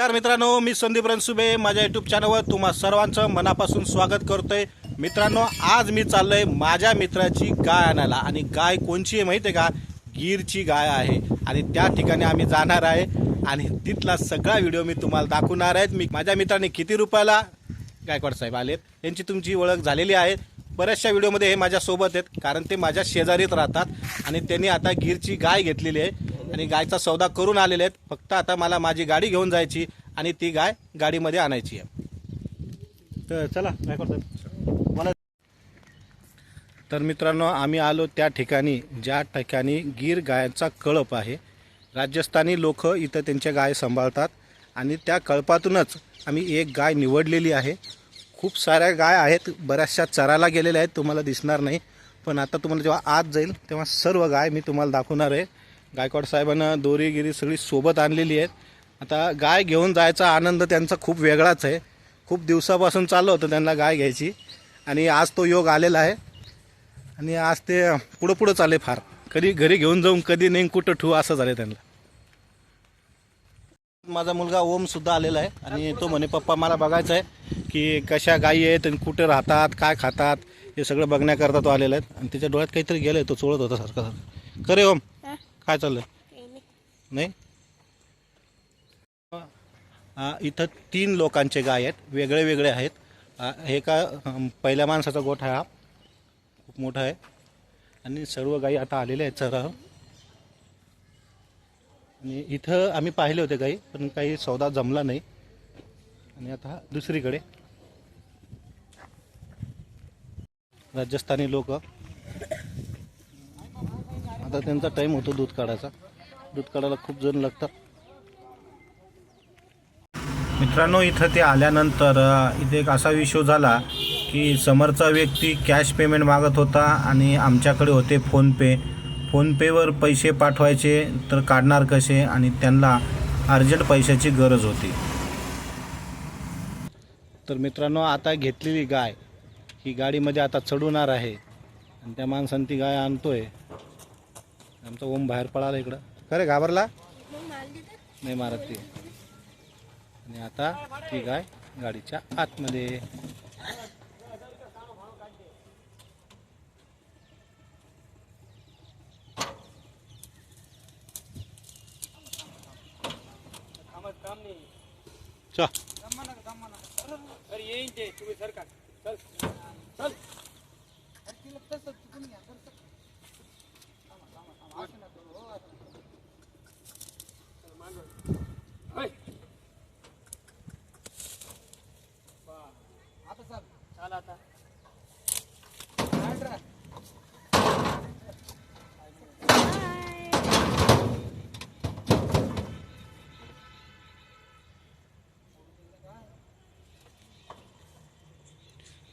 नमस्कार मित्रांनो मी संदीप रणसुबे माझ्या यूट्यूब चॅनलवर तुम्हा सर्वांचं मनापासून स्वागत करतोय. मित्रांनो आज मी चाललोय माझ्या मित्राची गाय आणायला. आणि गाय कोणची आहे माहिती आहे का? गीरची गाय आहे. आणि त्या ठिकाणी आम्ही जाणार आहे. आणि तिथला सगळा व्हिडिओ मी तुम्हाला दाखवणार आहेत मी माझ्या मित्राने किती रुपयाला गायकवाड साहेब आलेत यांची तुमची ओळख झालेली आहे. बऱ्याचशा व्हिडिओमध्ये हे माझ्यासोबत आहेत कारण ते माझ्या शेजारीत राहतात. आणि त्यांनी आता गीरची गाय घेतलेली आहे. आणि गायचा सौदा करून आलेले आहेत. फक्त आता मला माझी गाडी घेऊन जायची आणि ती गाय गाडीमध्ये आणायची आहे. तर चला गायकवाड साहेब. मला तर मित्रांनो आम्ही आलो त्या ठिकाणी ज्या ठिकाणी गीर गायांचा कळप आहे. राजस्थानी लोक इथं त्यांच्या गाय सांभाळतात आणि त्या कळपातूनच आम्ही एक गाय निवडलेली आहे. खूप साऱ्या गाय आहेत बऱ्याचशा चरायला गेलेल्या आहेत तुम्हाला दिसणार नाही. पण आता तुम्हाला जेव्हा आत जाईल तेव्हा सर्व गाय मी तुम्हाला दाखवणार आहे. गायकवाड साहेबांना दोरीगिरी सगळी सोबत आणलेली आहेत. आता गाय घेऊन जायचा आनंद त्यांचा खूप वेगळाच आहे. खूप दिवसापासून चाललं होतं त्यांना गाय घ्यायची. आणि आज तो योग आलेला आहे. आणि आज ते पुढं पुढं चाले फार. कधी घरी घेऊन जाऊन कधी नाही कुठं ठेवू असं झालं त्यांना. माझा मुलगा ओमसुद्धा आलेला आहे. आणि तो म्हणे पप्पा मला बघायचं आहे की कशा गायी आहेत आणि कुठे राहतात काय खातात हे सगळं बघण्याकरता तो आलेला आहे. आणि त्याच्या डोळ्यात काहीतरी गेलं आहे तो चोळत होता सारखं सारखं. खरे ओम काय चाललंय? नाही. इथं तीन लोकांचे गाय आहेत. वेगळे वेगळे आहेत. हे का पहिल्या माणसाचा गोठा आहे हा. खूप मोठा आहे. आणि सर्व गायी आता आलेल्या आहेत सर आणि इथं आम्ही पाहिले होते गाई पण काही सौदा जमला नाही. आणि आता दुसरीकडे. राजस्थानी लोक. आता त्यांचा टाईम होतो दूध काढायचा. दूध काढायला खूप जण लागतात. मित्रांनो इथं ते आल्यानंतर इथे एक असा विषय झाला की समोरचा व्यक्ती कॅश पेमेंट मागत होता आणि आमच्याकडे होते फोनपे फोनपेवर पैसे पाठवायचे तर काढणार कसे आणि त्यांना अर्जंट पैशाची गरज होती. तर मित्रांनो आता घेतलेली गाय ही गाडीमध्ये आता चढवणार आहे. आणि त्या माणसाने ती गाय आणतोय. आमचा ओम बाहेर पळाला इकडं. खरे घाबरला? नाही मारत ती. आणि आता ती गाय गाडीच्या आतमध्ये. चा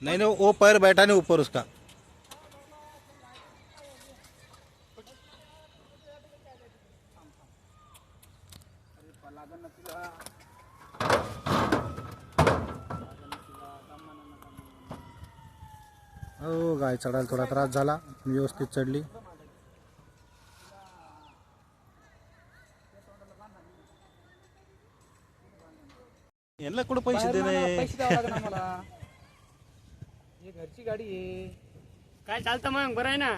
नहीं नहीं वो पैर बैठा नहीं ऊपर उसका. हो गाय चढायला थोडा त्रास झाला व्यवस्थित चढली. यांना कुठं पैसे देणे? पैसे द्यावं लागणार मला ही घरची गाडी आहे. काय चालतं मग? बरं आहे ना?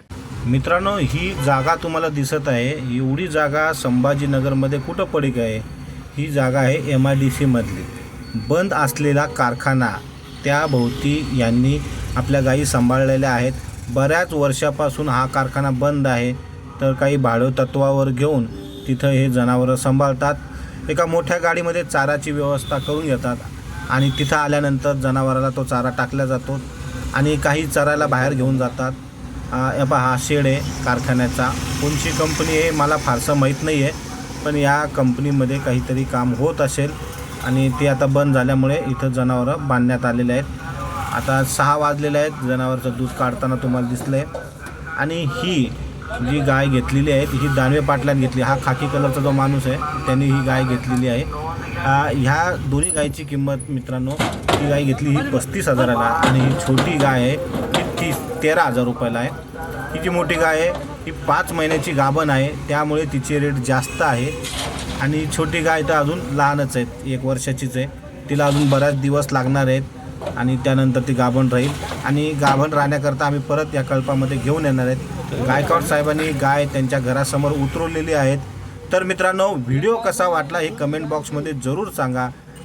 मित्रांनो ही जागा तुम्हाला दिसत आहे. एवढी जागा संभाजीनगरमध्ये कुठं पडीक आहे? ही जागा आहे एम आय डी सीमधली बंद असलेला कारखाना. त्याभोवती यांनी आपल्या गायी सांभाळलेल्या आहेत. बऱ्याच वर्षापासून हा कारखाना बंद आहे. तर काही भाडं तत्वावर घेऊन तिथं हे जनावरं सांभाळतात. एका मोठ्या गाडीमध्ये चाराची व्यवस्था करून घेतात. आणि तिथं आल्यानंतर जनावराला तो चारा टाकला जातो. आणि काही चरायला बाहेर घेऊन जातात. या पहा हा शेड आहे कारखान्याचा. कोणची कंपनी आहे मला फारसं माहीत नाही आहे पण या कंपनीमध्ये काहीतरी काम होत असेल आणि ते आता बंद झाल्यामुळे इथं जनावरं बांधण्यात आलेले आहेत. आता सहा वाजलेले आहेत जनावरचं दूध काढताना तुम्हाला दिसलं आहे आणि ही जी गाय घेतलेली आहे ही दानवे पाटलाने घेतली. हा खाकी कलरचा जो माणूस आहे त्यांनी ही गाय घेतलेली आहे. ह्या दोन्ही गायची किंमत मित्रांनो मोठी गाय घेतली ही पस्तीस हजाराला. आणि ही छोटी गाय आहे ही तीस तेरा हजार रुपयाला आहे. ही जी मोठी गाय आहे ही पाच महिन्याची गाभण आहे त्यामुळे तिचे रेट जास्त आहे. आणि छोटी गाय तर अजून लहानच आहेत एक वर्षाचीच आहे. तिला अजून बराच दिवस लागणार आहेत आणि त्यानंतर ती गाभण राहील. आणि गाभण राहण्याकरता आम्ही परत या कल्पामध्ये घेऊन येणार आहेत. गायकवाड साहेबांनी गाय त्यांच्या घरासमोर उतरवलेली आहेत. तर मित्रांनो व्हिडिओ कसा वाटला हे कमेंट बॉक्समध्ये जरूर सांगा.